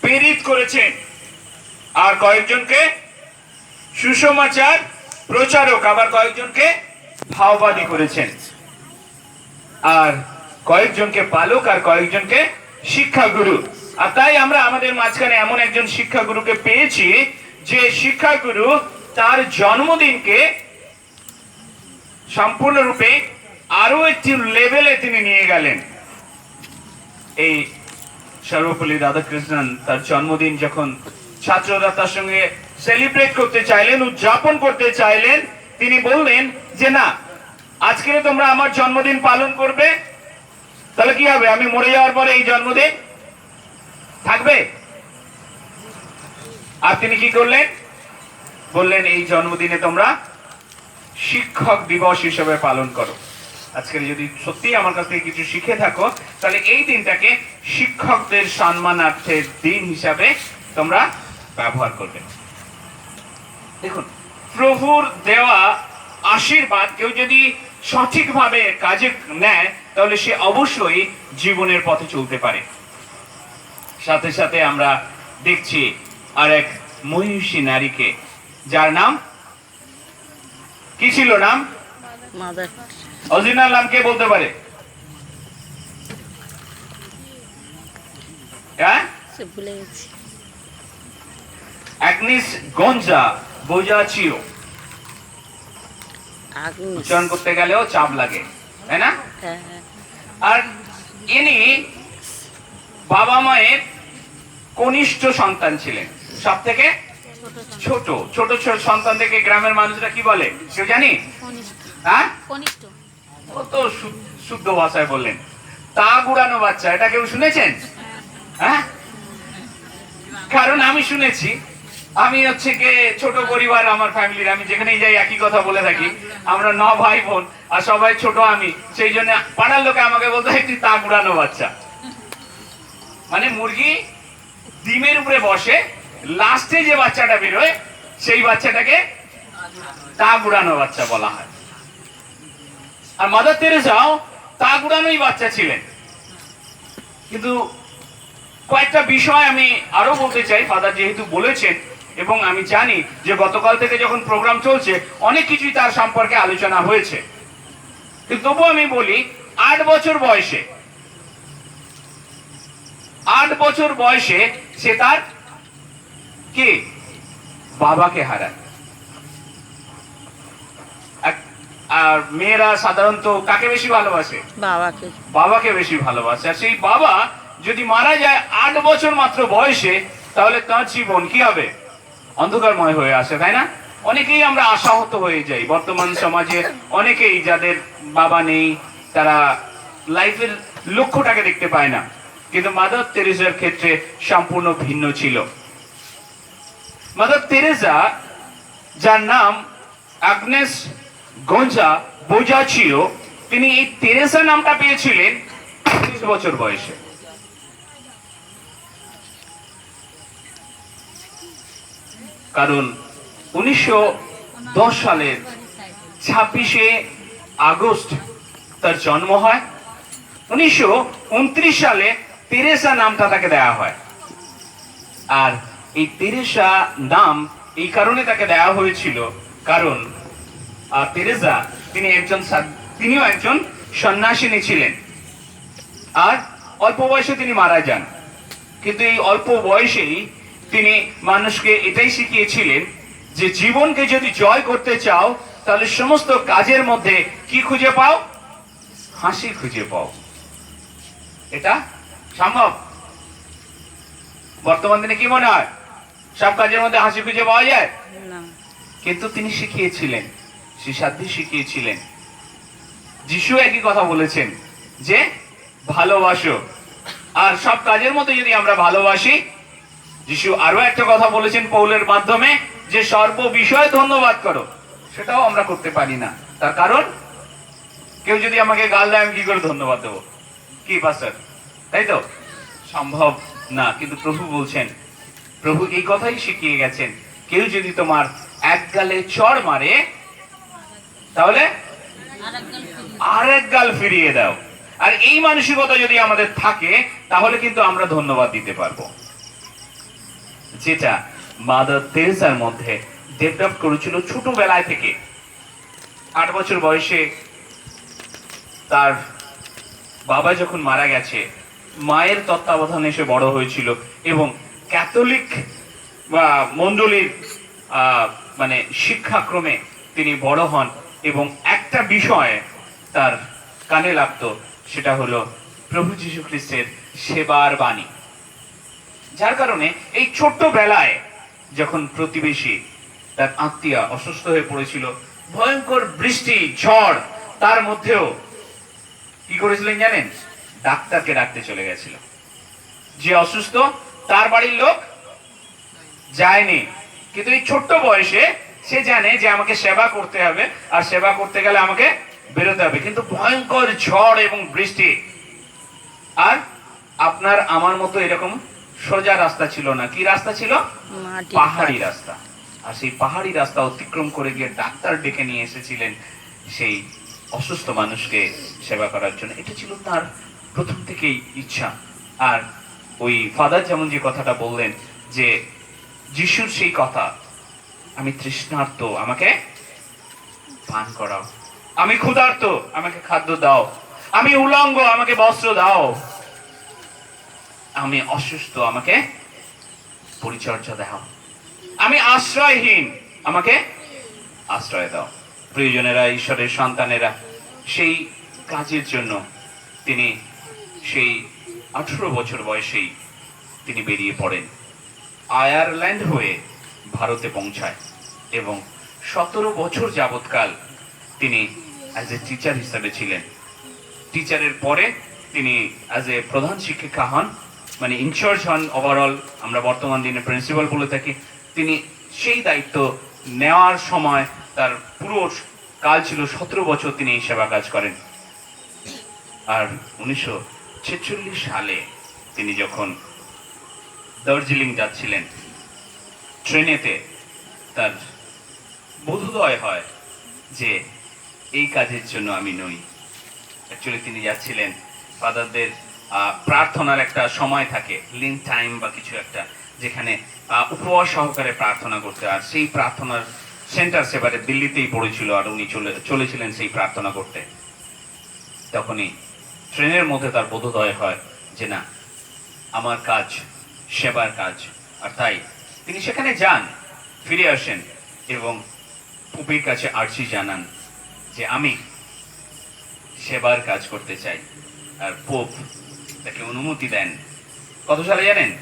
প্রেরিত করেছেন। আর কয়েকজনকে সুসমাচার প্রচারক আবার কয়েকজনকে ভাওবাদী করেছেন। আর কয়েকজনকে পালক আর কয়েকজনকে শিক্ষাগুরু। আর তাই আমরা আমাদের মাঝখানে এমন একজন শিক্ষাগুরুকে পেয়েছি যে শিক্ষাগুরু তার জন্মদিনকে সম্পূর্ণরূপে আরও একটি লেভেলে তিনি নিয়ে গেলেন। এই সর্বপল্লী রাধাকৃষ্ণন তার জন্মদিন যখন ছাত্ররা তার সঙ্গে সেলিব্রেট করতে চাইলেন, উদযাপন করতে চাইলেন, তিনি বললেন যে, না আজকে তোমরা আমার জন্মদিন পালন করবে। তাহলে কি হবে? আমি মরে যাওয়ার পরে এই জন্মদিন থাকবে? আর তিনি কি করলেন? বললেন, এই জন্মদিনে তোমরা শিক্ষক দিবস হিসেবে পালন করো। আজকে যদি সত্যি আমার কাছ থেকে কিছু শিখে থাকো, তাহলে এই দিনটাকে শিক্ষকদের সম্মানার্থের দিন হিসাবে তোমরা ব্যবহার করবে। দেখুন, প্রভুর দেওয়া আশীর্বাদ কেউ যদি সঠিকভাবে কাজে নেয়, তাহলে সে অবশ্যই জীবনের পথে চলতে পারে। সাথে সাথে আমরা দেখছি আর এক মহিষী নারীকে, যার নাম? কি ছিল নাম? মাদার। অরিজিনাল নাম কে বলতে পারে? হ্যাঁ? অ্যাগনিস গঞ্জা উচ্চারণ করতে গেলেও চাপ লাগে তাই না? হ্যাঁ হ্যাঁ। আর ইনি বাবা মায়ের কনিষ্ঠ সন্তান ছিলেন। সব থেকে ছোট ছোট ছোট সন্তান থেকে গ্রামের মানুষরা কি বলে? কেউ জানি? হ্যাঁ? কনিষ্ঠ। ও তো শু- শুদ্ধ ভাষায় বললেন। তা গুড়ানো বাচ্চা, এটা কেউ শুনেছেন? হ্যাঁ? কারণ আমি শুনেছি, আমি হচ্ছে গিয়ে ছোট পরিবার, আমার ফ্যামিলির, আমি যেখানেই যাই একই কথা বলে থাকি। আমরা ন ভাই বোন, আর সবাই ছোট আমি, সেই জন্য পাড়ার লোকে আমাকে বলতে হয় তা গুড়ানো বাচ্চা। মানে মুরগি ডিমের উপরে বসে, লাস্টে যে বাচ্চাটা বেরোয়, সেই বাচ্চাটাকে তা গুড়ানো বাচ্চা বলা হয়। আর মাদার তেরেসাও তা গুড়ানোই বাচ্চা ছিলেন। কিন্তু কয়েকটা বিষয় আমি আরও বলতে চাই ফাদার যেহেতু বলেছেন এবং আমি জানি যে গতকাল থেকে যখন প্রোগ্রাম চলছে, অনেক কিছুই তার সম্পর্কে আলোচনা হয়েছে। কিন্তু তবু আমি বলি, আট বছর বয়সে, আট বছর বয়সে সে তার কে? বাবাকে হারায় এক- আর মেয়েরা সাধারণত কাকে বেশি ভালোবাসে? বাবাকে। বাবাকে বেশি ভালোবাসে। আর সেই বাবা যদি মারা যায় আট বছর মাত্র বয়সে তাহলে তার জীবন কি হবে? অন্ধকারময় হয়ে আসে তাই না? অনেকেই আমরা আশাহত হয়ে যাই। বর্তমান সমাজে অনেকেই যাদের বাবা নেই তারা লাইফের লক্ষ্যটাকে দেখতে পায় না। কিন্তু মাদার তেরেসার ক্ষেত্রে সম্পূর্ণ ভিন্ন ছিল। মাদার তেরেসা যার নাম আগনেস গঞ্জা বোজাচিও, তিনি এই তেরেসা নামটা পেয়েছিলেন উনিশ বছর বয়সে। কারণ উনিশশো দশ সালের ছাব্বিশে আগস্ট তার জন্ম হয়। উনিশশো উনত্রিশ সালে তেরেসা নামটা তাকে দেওয়া হয়। আর এই তেরেসা নাম এই কারণে তাকে দেওয়া হয়েছিল কারণ তেরেসা তিনি একজন তিনিও একজন সন্ন্যাসিনী ছিলেন। আর অল্প বয়সে তিনি মারা যান। কিন্তু এই অল্প বয়সেই তিনি মানুষকে এটাই শিখিয়েছিলেন যে জীবনকে যদি জয় করতে চাও তাহলে সমস্ত কাজের মধ্যে কি খুঁজে পাও? হাসি খুঁজে পাও। এটা সম্ভব? বর্তমান দিনে কি মনে হয়? সব কাজের মধ্যে হাসি খুঁজে পাওয়া যায়? কিন্তু তিনি শিখিয়েছিলেন। শিশাদ্ধি শিখিয়েছিলেন। যিশু একই কথা বলেছেন যে, ভালোবাসো। আর সব কাজের মধ্যে যদি আমরা ভালোবাসি, যিশু আরও একটা কথা বলেছেন পৌলের মাধ্যমে যে, সর্ব বিষয়ে ধন্যবাদ করো। সেটাও আমরা করতে পারি না। তার কারণ, কেউ যদি আমাকে গাল দেয়, আমি কি করে ধন্যবাদ দেবো? কি পাস্টার তাই তো? সম্ভব না, কিন্তু প্রভু বলছেন, প্রভু এই কথাই শিখিয়ে গেছেন, কেউ যদি তোমার এক গালে চড় মারে তাহলে? আর এক গাল ফিরিয়ে দাও। আর এই মানসিকতা যদি আমাদের থাকে তাহলে কিন্তু আমরা ধন্যবাদ দিতে পারব। যেটা মাদার তেরেসার মধ্যে ডেভেলপ করেছিল ছোটবেলায় থেকে। আট বছর বয়সে তার বাবা যখন মারা গেছে মায়ের তত্ত্বাবধানে সে বড় হয়েছিল এবং ক্যাথলিক বা মণ্ডলীর আহ, মানে শিক্ষাক্রমে তিনি বড় হন। এবং একটা বিষয় তার কানে লাগতো, সেটা হলো প্রভু যীশু খ্রিস্টের সেবার বাণী। যার কারণে এই ছোট্ট বেলায় যখন প্রতিবেশী তার আত্মীয় অসুস্থ হয়ে পড়েছিল, ভয়ঙ্কর বৃষ্টি, ঝড়, তার মধ্যেও কি করেছিলেন জানেন? ডাক্তারকে ডাকতে চলে গেছিল। যে অসুস্থ, তার বাড়ির লোক যায়নি। কিন্তু এই ছোট্ট বয়সে সে জানে যে আমাকে সেবা করতে হবে আর সেবা করতে গেলে আমাকে বেরোতে হবে। কিন্তু ভয়ঙ্কর ঝড় এবং বৃষ্টি আর আপনার আমার মতো এরকম সোজা রাস্তা ছিল না। কি রাস্তা ছিল? পাহাড়ি রাস্তা। আর সেই পাহাড়ি রাস্তা অতিক্রম করে গিয়ে ডাক্তার ডেকে নিয়ে এসেছিলেন সেই অসুস্থ মানুষকে সেবা করার জন্য। এটা ছিল তার প্রথম থেকেই ইচ্ছা। আর ওই ফাদার যেমন যে কথাটা বললেন যে যিশুর সেই কথা আমি তৃষ্ণার্ত, আমাকে পান করাও। আমি ক্ষুধার্ত, আমাকে খাদ্য দাও। আমি উলঙ্গ, আমাকে বস্ত্র দাও। আমি অসুস্থ, আমাকে পরিচর্যা দাও। আমি আশ্রয়হীন, আমাকে আশ্রয় দাও। প্রিয়জনেরা, ঈশ্বরের সন্তানেরা, সেই কাজের জন্য তিনি সেই আঠেরো বছর বয়সেই তিনি বেরিয়ে পড়েন। আয়ারল্যান্ড হয়ে ভারতে পৌঁছায় এবং সতেরো বছর যাবৎকাল তিনি অ্যাজ এ টিচার হিসাবে ছিলেন। টিচারের পরে তিনি অ্যাজ এ প্রধান শিক্ষিকা হন মানে ইনচার্জ হন ওভারঅল আমরা বর্তমান দিনে প্রিন্সিপাল বলে থাকি। তিনি সেই দায়িত্ব নেওয়ার সময় তার পুরো কাল ছিল সতেরো বছর তিনি এই সেবা কাজ করেন। আর উনিশশো ছেচল্লিশ সালে তিনি যখন দার্জিলিং যাচ্ছিলেন ট্রেনেতে তার বোধোদয় হয় যে এই কাজের জন্য আমি নই। অ্যাকচুয়ালি তিনি যাচ্ছিলেন, ফাদারদের প্রার্থনার একটা সময় থাকে লিন টাইম বা কিছু একটা, যেখানে উপবাস সহকারে প্রার্থনা করতে। আর সেই প্রার্থনার সেন্টার সেবারে দিল্লিতেই পড়েছিল, আর উনি চলে, চলেছিলেন সেই প্রার্থনা করতে। তখনই ট্রেনের মধ্যে তার বোধোদয় হয় যে না, আমার কাজ সেবার কাজ, আর তাই তিনি সেখানে যান, ফিরে আসেন এবং পুপির কাছে আর্জি জানান যে, আমি সেবার কাজ করতে চাই। আর পোপ তাকে অনুমতি দেন। কত সালে জানেন?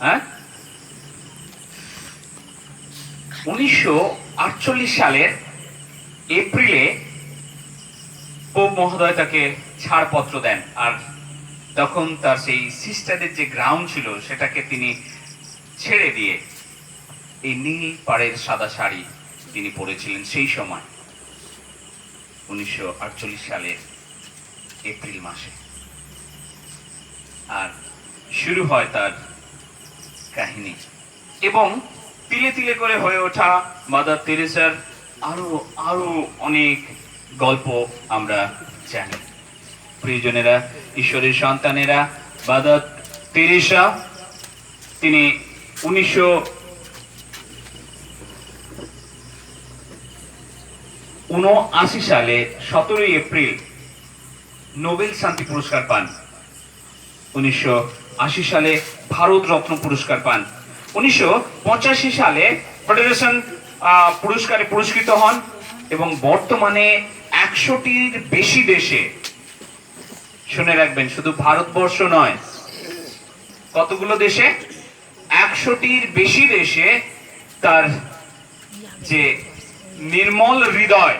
হ্যাঁ? উনিশশো আটচল্লিশ সালের এপ্রিলে পোপ মহোদয় তাকে ছাড়পত্র দেন। আর তখন তার সেই সিস্টারের যে গ্রাউন্ড ছিল, সেটাকে তিনি ছেড়ে দিয়ে এই নীল পাড়ের সাদা শাড়ি তিনি পরেছিলেন সেই সময়, উনিশশো আটচল্লিশ সালের এপ্রিল মাসে। আর শুরু হয় তার কাহিনী। এবং তিলে তিলে করে হয়ে ওঠা মাদার তেরেসার আরও আরও অনেক গল্প আমরা জানি। প্রিয়জনেরা, ঈশ্বরের সন্তানেরা মাদার তেরেসা, তিনি উনিশশো উনআশি সালে সতেরোই এপ্রিল নোবেল শান্তি পুরস্কার পান। উনিশশো আশি সালে ভারত রত্ন পুরস্কার পান। উনিশশো পঁচাশি সালে ফেডারেশন পুরস্কারে পুরস্কৃত হন এবং বর্তমানে একশোটির বেশি দেশে শুনে রাখবেন, শুধু ভারতবর্ষ নয়, কতগুলো দেশে? একশোটির বেশি দেশে তার যে নির্মল হৃদয়,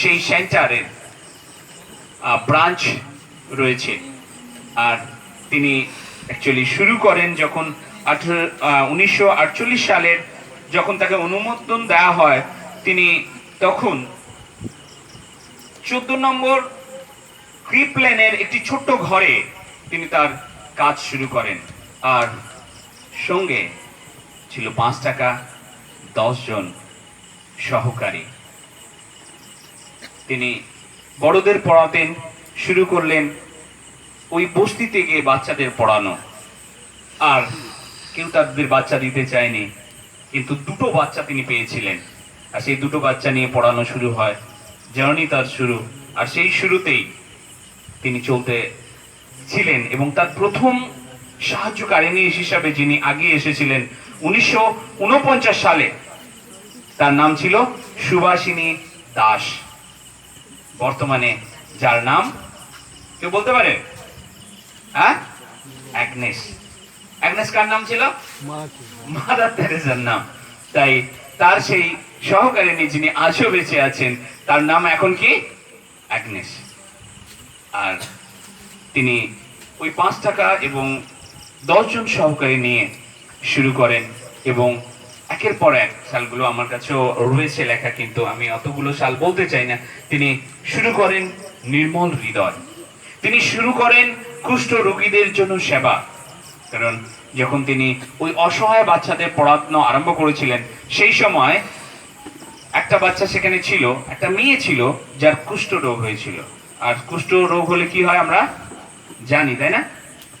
সেই সেন্টারের ব্রাঞ্চ রয়েছে। আর তিনি অ্যাকচুয়ালি শুরু করেন যখন উনিশশো আটচল্লিশ সালের যখন তাকে অনুমোদন দেওয়া হয়, তিনি তখন চোদ্দ নম্বর ক্রিপলেনের একটি ছোট্ট ঘরে তিনি তার কাজ শুরু করেন। আর সঙ্গে ছিল পাঁচ টাকা দশজন সহকারী। তিনি বড়দের পড়াতেন, শুরু করলেন ওই বস্তিতে গিয়ে বাচ্চাদের পড়ানো। আর কেউ তাদের বাচ্চা দিতে চায়নি, কিন্তু দুটো বাচ্চা তিনি পেয়েছিলেন। আর সেই দুটো বাচ্চা নিয়ে পড়ানো শুরু হয়, জার্নি তার শুরু। আর সেই শুরুতেই তিনি চলতে ছিলেন এবং তার প্রথম সাহায্যকারিণী হিসাবে যিনি আগে এসেছিলেন উনিশশো উনপঞ্চাশ সালে, তার নাম ছিল সুভাষিনী দাস। বর্তমানে যার নাম কেউ বলতে পারে? হ্যাঁ? কার নাম ছিল? মাদার তেরেসার নাম। তাই তার সেই সহকারিণী যিনি আজও বেঁচে আছেন, তার নাম এখন কি? অ্যাগনেস। আর তিনি ওই পাঁচ টাকা এবং দশজন সহকারী নিয়ে শুরু করেন এবং একের পর এক সালগুলো আমার কাছেও রয়েছে লেখা, কিন্তু আমি অতগুলো সাল বলতে চাই না। তিনি শুরু করেন নির্মল হৃদয়। তিনি শুরু করেন কুষ্ঠ রোগীদের জন্য সেবা। কারণ যখন তিনি ওই অসহায় বাচ্চাদের পড়ানো আরম্ভ করেছিলেন, সেই সময় একটা বাচ্চা সেখানে ছিল, একটা মেয়ে ছিল, যার কুষ্ঠ রোগ হয়েছিল। আর কুষ্ঠ রোগ হলে কি হয় আমরা জানি তাই না?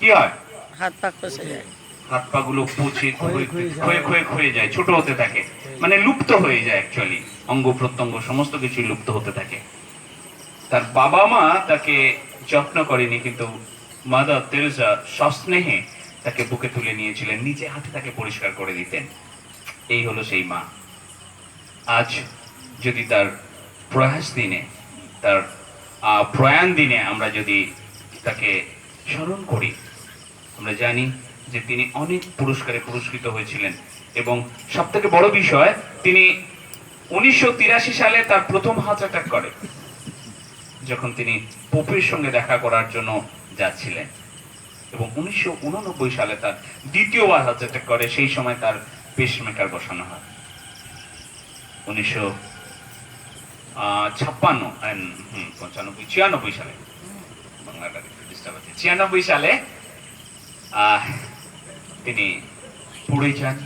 কি হয়? হাত পা খসে যায়। হাত পা গুলো পচে ক্ষয়ে ক্ষয়ে ক্ষয়ে যায়। ছোট হতে থাকে। মানে লুপ্ত হয়ে যায় অ্যাকচুয়ালি অঙ্গ প্রত্যঙ্গ সমস্ত কিছু লুপ্ত হতে থাকে। তার বাবা মা তাকে যত্ন করেনি কিন্তু মাদার তেরেসা সস্নেহে তাকে বুকে তুলে নিয়েছিলেন নিজে হাতে তাকে পরিষ্কার করে দিতেন। এই হলো সেই মা। আজ যদি তার প্রয়াস দিনে তার প্রয়াণ দিনে আমরা যদি তাকে স্মরণ করি, আমরা জানি যে তিনি অনেক পুরস্কারে পুরস্কৃত হয়েছিলেন এবং সব থেকে বড় বিষয়, তিনি উনিশশো তিরাশি সালে তার প্রথম হার্ট অ্যাটাক করে, যখন তিনি পোপের সঙ্গে দেখা করার জন্য যাচ্ছিলেন। এবং উনিশশো উননব্বই সালে তার দ্বিতীয়বার হার্ট অ্যাটাক করে, সেই সময় তার পেসমেকার বসানো হয়। উনিশশো ছাপ্পান্ন হুম পঁচানব্বই ছিয়ানব্বই সালে। একটু ডিস্টার্ব আছে ছিয়ানব্বই সালে তিনি পড়ে যান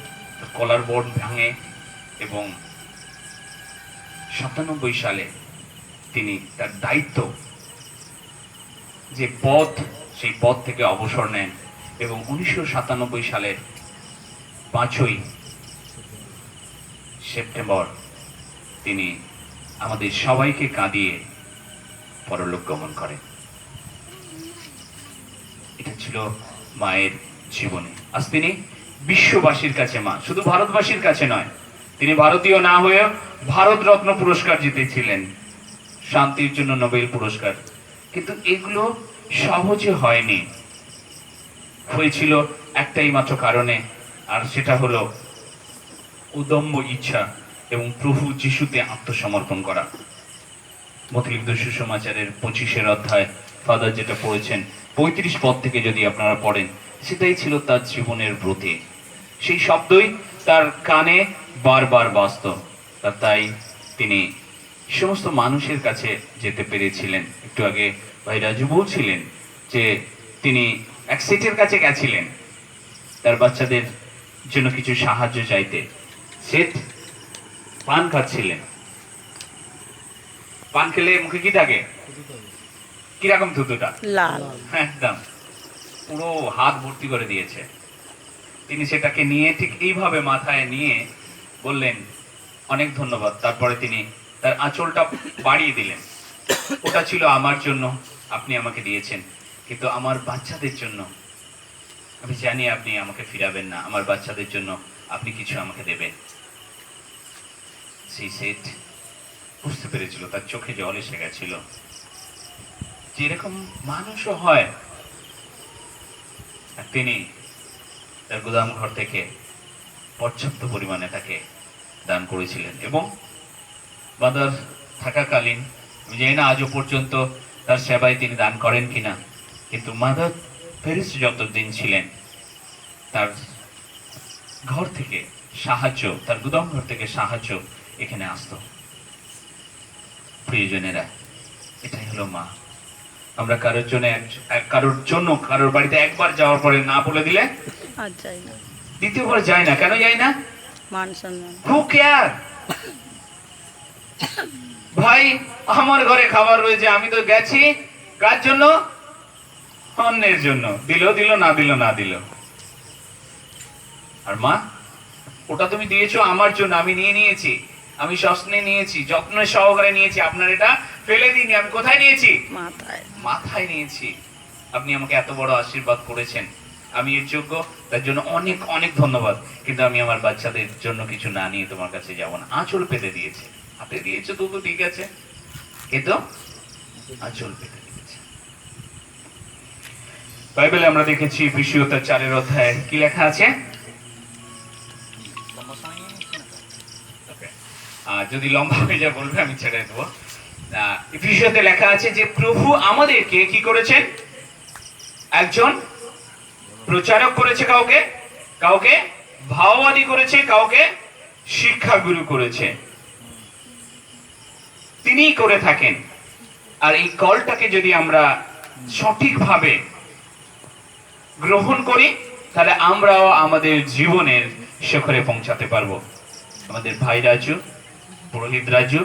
কলার বোর্ড ভাঙে এবং সাতানব্বই সালে তিনি তার দায়িত্ব যে পদ সেই পদ থেকে অবসর নেন এবং উনিশশো সাতানব্বই সালের পাঁচই সেপ্টেম্বর তিনি আমাদের সবাইকে কাঁদিয়ে পরলোক গমন করেন এটা ছিল মায়ের জীবনে। আজ তিনি বিশ্ববাসীর কাছে মা, শুধু ভারতবাসীর কাছে নয়, তিনি ভারতীয় না হয়েও ভারত রত্ন পুরস্কার জিতেছিলেন, শান্তির জন্য নোবেল পুরস্কার। কিন্তু এগুলো সহজে হয়নি। হয়েছিল একটাই মাত্র কারণে, আর সেটা হলো উদম্য ইচ্ছা। এবং প্রভু যিশুতে আত্মসমর্পণ করা। মতলিপ্ত সুসমাচারের পঁচিশের অধ্যায়, ফাদার যেটা পড়েছেন, পঁয়ত্রিশ পদ থেকে যদি আপনারা পড়েন, সেটাই ছিল তার জীবনের ব্রতে। সেই শব্দই তার কানে বারবার বাজত তাই তিনি সমস্ত মানুষের কাছে যেতে পেরেছিলেন। একটু আগে ভাই রাজু বলছিলেন যে তিনি এক সেটের কাছে গেছিলেন তার বাচ্চাদের জন্য কিছু সাহায্য চাইতে। সেট পান খাচ্ছিলেন পান খেলে মুখে কি থাকে? কীরকম থুতুটা? লাল। একদম। পুরো হাত ভর্তি করে দিয়েছে। তিনি সেটাকে নিয়ে ঠিক এইভাবে মাথায় নিয়ে বললেন অনেক ধন্যবাদ। তারপরে তিনি তার আঁচলটা বাড়িয়ে দিলেন। ওটা ছিল আমার জন্য। আপনি আমাকে দিয়েছেন। কিন্তু আমার বাচ্চাদের জন্য। আমি জানি আপনি আমাকে ফিরাবেন না। আমার বাচ্চাদের জন্য আপনি কিছু আমাকে দেবেন। সেই সেট বুঝতে পেরেছিল, তার চোখে জল এসে গেছিল। যেরকম মানুষও হয়। তিনি তার গুদাম ঘর থেকে পর্যাপ্ত পরিমাণে তাকে দান করেছিলেন এবং বাদার থাকাকালীন, আমি জানি না আজও পর্যন্ত তার সেবায় তিনি দান করেন কিনা, কিন্তু মাদার প্যারিস যতদিন ছিলেন, তার ঘর থেকে সাহায্য, তার গুদাম ঘর থেকে সাহায্য এখানে আসতো। প্রিয়জনেরা এটাই হলো মা। আমরা কারোর জন্য কারোর জন্য কারোর বাড়িতে একবার যাওয়ার পরে না বলে দিলে? দ্বিতীয়বার যায় না। কেন যায় না? ভাই আমার ঘরে খাবার রয়েছে আমি তো গেছি। কার জন্য? অন্যের জন্য। দিল দিল না দিল না দিল। আর মা ওটা তুমি দিয়েছ আমার জন্য আমি নিয়ে নিয়েছি। আমি সস্নে নিয়েছি যত্ন সহকারে নিয়েছি। আপনার এটা ফেলে দিইনি আমি কোথায় নিয়েছি? মাথায়। মাথায় নিয়েছি। আপনি আমাকে এত বড় আশীর্বাদ করেছেন। আমি এর যোগ্য তার জন্য অনেক অনেক ধন্যবাদ। কিন্তু আমি আমার বাচ্চাদের জন্য কিছু না নিয়ে তোমার কাছে যাব না। আঁচল পেতে দিয়েছে। হাতে দিয়েছে তবু ঠিক আছে। কিন্তু আঁচল পেতে দিয়েছে। বাইবেলে আমরা দেখেছি বিশ্বতার চারের অধ্যায় কি লেখা আছে? যদি লম্বা হয়ে যায় বলবে আমি ছেড়ে দেবো। আহ, এফিসিয়াতে লেখা আছে যে প্রভু আমাদেরকে কি করেছেন? একজন প্রচারক করেছে কাউকে কাউকে ভাওবাদী করেছে কাউকে শিক্ষাগুরু করেছে। তিনিই করে থাকেন। আর এই কলটাকে যদি আমরা সঠিকভাবে গ্রহণ করি তাহলে আমরাও আমাদের জীবনের শিখরে পৌঁছাতে পারব। আমাদের ভাই রাজু পুরোহিত রাজু